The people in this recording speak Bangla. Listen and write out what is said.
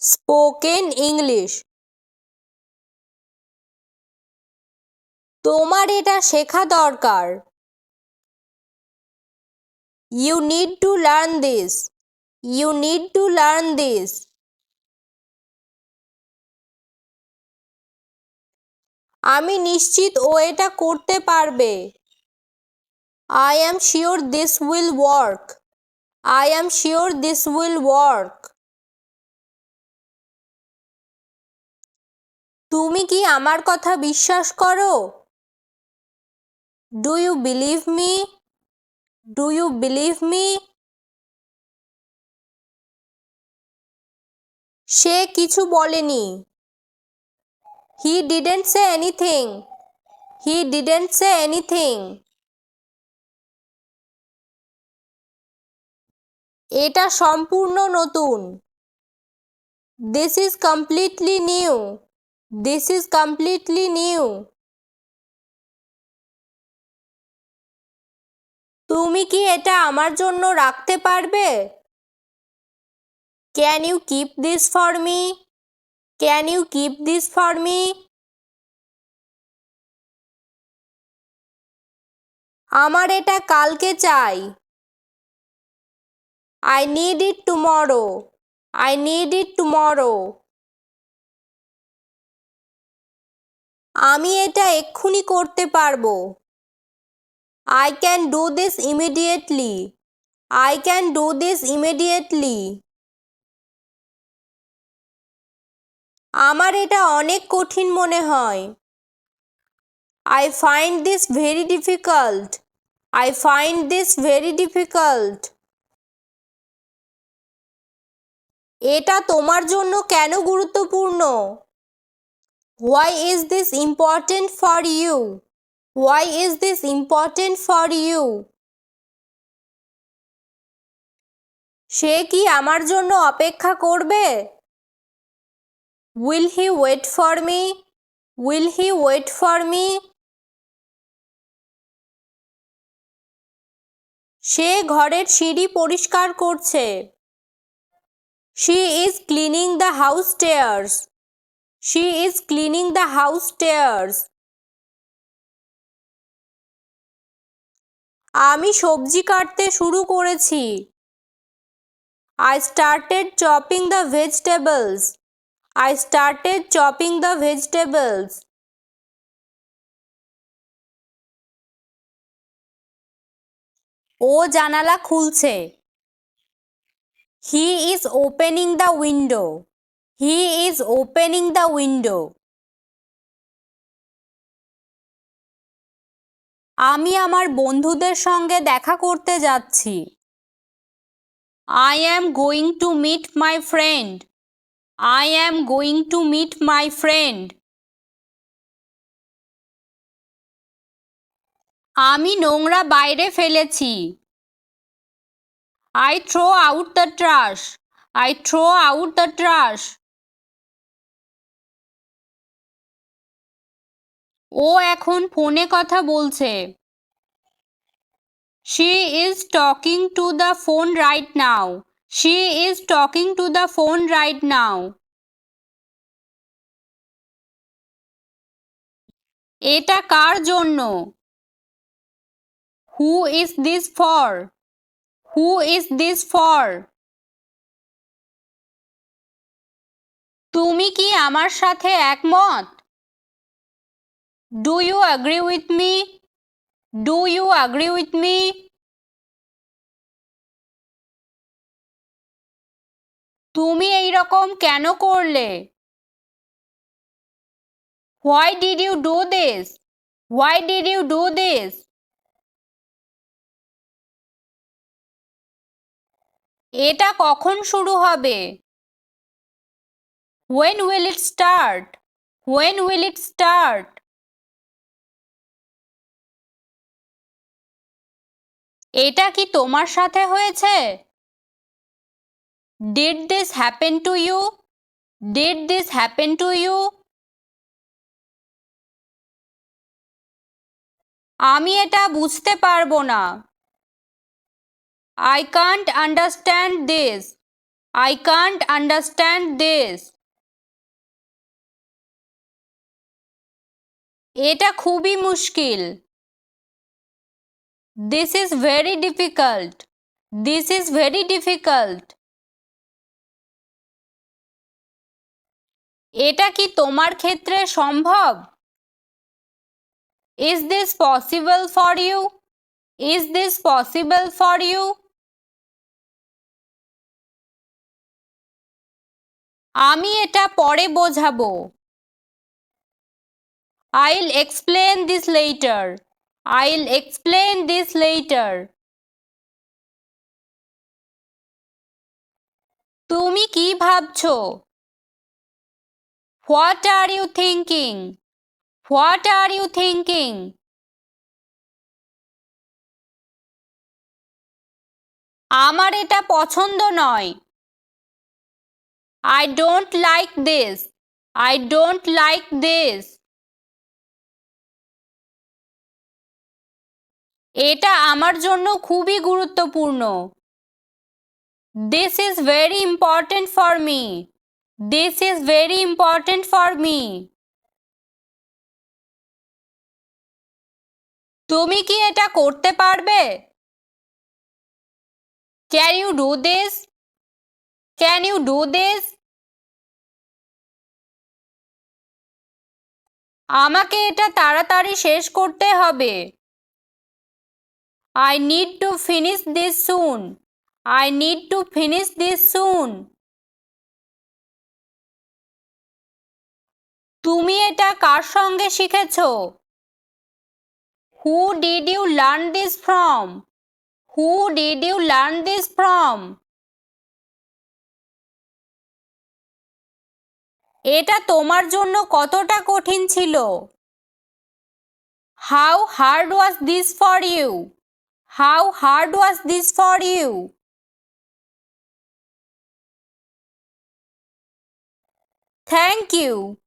Spoken English. তোমার এটা শেখা দরকার। You need to learn this you need to learn this আমি নিশ্চিত ও এটা করতে পারবে। I am sure this will work I am sure this will work তুমি কি আমার কথা বিশ্বাস করো? Do you believe me do you believe me সে কিছু বলেনি। He didn't say anything he didn't say anything এটা সম্পূর্ণ নতুন। This is completely new this is completely new তুমি কি এটা আমার জন্য রাখতে পারবে? Can you keep this for me can you keep this for me আমার এটা কালকে চাই। I need it tomorrow I need it tomorrow আমি এটা এক্ষুনি করতে পারব। I can do this immediately I can do this immediately আমার এটা অনেক কঠিন মনে হয়। I find this very difficult I find this very difficult এটা তোমার জন্য কেন গুরুত্বপূর্ণ? Why is this important for you why is this important for you সে কি আমার জন্য অপেক্ষা করবে? Will he wait for me will he wait for me সে ঘরের সিঁড়ি পরিষ্কার করছে। She is cleaning the house stairs she is cleaning the house stairs আমি সবজি কাটতে শুরু করেছি। I started chopping the vegetables I started chopping the vegetables ও জানালা খুলছে। He is opening the window he is opening the window আমি আমার বন্ধুদের সঙ্গে দেখা করতে যাচ্ছি। I am going to meet my friend I am going to meet my friend আমি নোংরা বাইরে ফেলেছি। I throw out the trash I throw out the trash ও এখন ফোনে কথা বলছে। She is talking to the phone right now she is talking to the phone right now এটা কার জন্য? Who is this for who is this for তুমি কি আমার সাথে একমত? Do you agree with me do you agree with me তুমি এই রকম কেন করলে? Why did you do this why did you do this এটা কখন শুরু হবে? When will it start when will it start এটা কি তোমার সাথে হয়েছে? Did this happen to you did this happen to you আমি এটা বুঝতে পারব না। I can't understand this I can't understand this এটা খুবই মুশকিল। This is very difficult this is very difficult এটা কি তোমার ক্ষেত্রে সম্ভব? Is this possible for you is this possible for you আমি এটা পরে বোঝাবো। I'll explain this later I'll explain this later তুমি কি ভাবছ? What are you thinking what are you thinking আমার এটা পছন্দ নয়। I don't like this I don't like this এটা আমার জন্য খুবই গুরুত্বপূর্ণ। This is very important for me this is very important for me তুমি কি এটা করতে পারবে? Can you do this can you do this আমাকে এটা তাড়াতাড়ি শেষ করতে হবে। I need to finish this soon I need to finish this soon তুমি এটা কার সঙ্গে শিখেছো? Who did you learn this from who did you learn this from এটা তোমার জন্য কতটা কঠিন ছিল? How hard was this for you How hard was this for you? Thank you.